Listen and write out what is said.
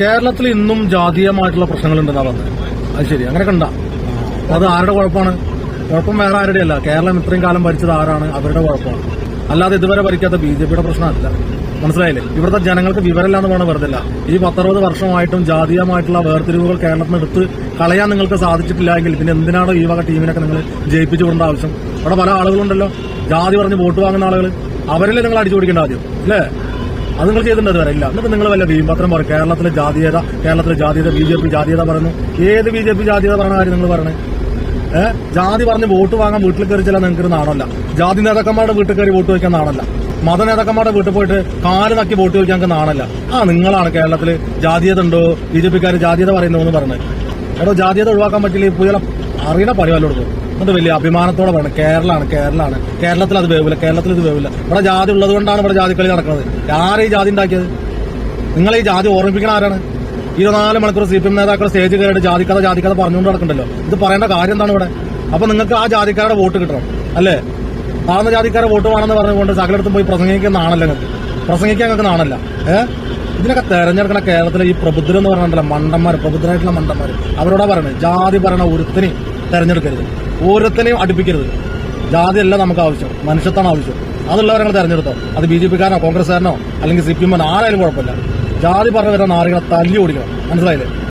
കേരളത്തിൽ ഇന്നും ജാതീയമായിട്ടുള്ള പ്രശ്നങ്ങളുണ്ടെന്നാണ് പറഞ്ഞത്. അത് ശരി. അങ്ങനെ കണ്ട. അത് ആരുടെ കുഴപ്പമാണ്? കുഴപ്പം വേറെ ആരുടെയല്ല. കേരളം ഇത്രയും കാലം ഭരിച്ചത് ആരാണ്? അവരുടെ കുഴപ്പമാണ്. അല്ലാതെ ഇതുവരെ ഭരിക്കാത്ത ബി ജെ പിയുടെ പ്രശ്നമല്ല. മനസ്സിലായില്ലേ? ഇവിടുത്തെ ജനങ്ങൾക്ക് വിവരമില്ലാന്ന് പറഞ്ഞ വെറുതെ ഈ പത്തറുപത് വർഷമായിട്ടും ജാതീയമായിട്ടുള്ള വേർതിരിവുകൾ കേരളത്തിൽ എടുത്ത് കളയാൻ നിങ്ങൾക്ക് സാധിച്ചിട്ടില്ല എങ്കിൽ പിന്നെ എന്തിനാണ് ഈ വക ടീമിനൊക്കെ നിങ്ങൾ ജയിപ്പിച്ചു വിടേണ്ട ആവശ്യം? അവിടെ പല ആളുകളുണ്ടല്ലോ. ജാതി പറഞ്ഞ് വോട്ട് വാങ്ങുന്ന ആളുകൾ അവരല്ലേ നിങ്ങൾ അടിച്ചു പിടിക്കേണ്ട ആദ്യം? അല്ലേ? അത് നിങ്ങൾ ചെയ്തിട്ടുണ്ട് ഇല്ല. എന്നിട്ട് നിങ്ങൾ വല്ല വീമ്പത്രം പറയും കേരളത്തിലെ ജാതീയത കേരളത്തിലെ ജാതീയത ബി ജെ പി ജാതീയത പറയുന്നു ഏത് ബി ജെ പി ജാതീയത പറഞ്ഞ കാര്യം നിങ്ങൾ പറയണേ? ഏഹ് ജാതി പറഞ്ഞ് വോട്ട് വാങ്ങാൻ വീട്ടിൽ കയറി ചില നിങ്ങൾക്ക് നാണല്ല. ജാതി നേതാക്കന്മാരുടെ വീട്ടിൽ കയറി വോട്ട് വയ്ക്കാൻ നാണല്ല. മത നേതാക്കന്മാരുടെ വീട്ടിൽ പോയിട്ട് കാൽ നക്കി വോട്ട് ചോദിക്കാൻ നാണല്ല. ആ നിങ്ങളാണ് കേരളത്തിൽ ജാതീയത ഉണ്ടോ? ബി ജെ പിക്കാർ ജാതീയത പറയുന്നു എന്ന് പറഞ്ഞത് എടോ ജാതീയത ഒഴിവാക്കാൻ പറ്റില്ല. പുതിയ അറിയണ പണിയല്ലോ കൊടുക്കും എന്നിട്ട് വലിയ അഭിമാനത്തോടെ പറയണം കേരളമാണ് കേരളമാണ്. കേരളത്തിൽ അത് വേവില്ല കേരളത്തിൽ ഇത് വേവില്ല. ഇവിടെ ജാതി ഉള്ളതുകൊണ്ടാണ് ഇവിടെ ജാതിക്കളി നടക്കുന്നത്. ആരാ ഈ ജാതി ഉണ്ടാക്കിയത്? നിങ്ങൾ ഈ ജാതി ഓർമ്മിപ്പിക്കണ ആരാണ്? ഇരുപത്തിനാല് മണിക്കൂർ സി പി എം നേതാക്കൾ സ്റ്റേജ് കയറിയിട്ട് ജാതിക്കഥ ജാതിക്കഥ പറഞ്ഞുകൊണ്ട് നടക്കണ്ടല്ലോ. ഇത് പറയേണ്ട കാര്യം എന്താണ് ഇവിടെ? അപ്പൊ നിങ്ങൾക്ക് ആ ജാതിക്കാരുടെ വോട്ട് കിട്ടണം അല്ലേ? താഴ്ന്ന ജാതിക്കാരെ വോട്ട് വേണമെന്ന് പറഞ്ഞുകൊണ്ട് സകലയിടത്തും പോയി പ്രസംഗിക്കുന്ന ആണല്ലോ നിങ്ങൾക്ക്. പ്രസംഗിക്കാൻ നിങ്ങൾക്ക് നാണല്ല. ഏഹ് ഇതിനൊക്കെ തെരഞ്ഞെടുക്കണ കേരളത്തിലെ ഈ പ്രബുദ്ധരെന്ന് പറഞ്ഞിട്ടുള്ള മണ്ടന്മാർ പ്രബുദ്ധരായിട്ടുള്ള മണ്ടന്മാർ അവരോടാ പറയണത് ജാതി പറയണ ഒരുത്തിനെയും തെരഞ്ഞെടുക്കരുത്. ഓരോരുത്തരെയും അടുപ്പിക്കരുത്. ജാതിയല്ല നമുക്ക് ആവശ്യം. മനുഷ്യത്താണ് ആവശ്യം. അതുള്ളവരെ ഞങ്ങൾ തെരഞ്ഞെടുത്തോ? അത് ബി ജെ പിക്കാരനോ കോൺഗ്രസ്സുകാരനോ അല്ലെങ്കിൽ സി പി എമ്മോ ആരായാലും കുഴപ്പമില്ല. ജാതി പറഞ്ഞു വരുന്ന നാറികളെ തല്ലി ഓടിക്കണം. മനസ്സിലായില്ലേ?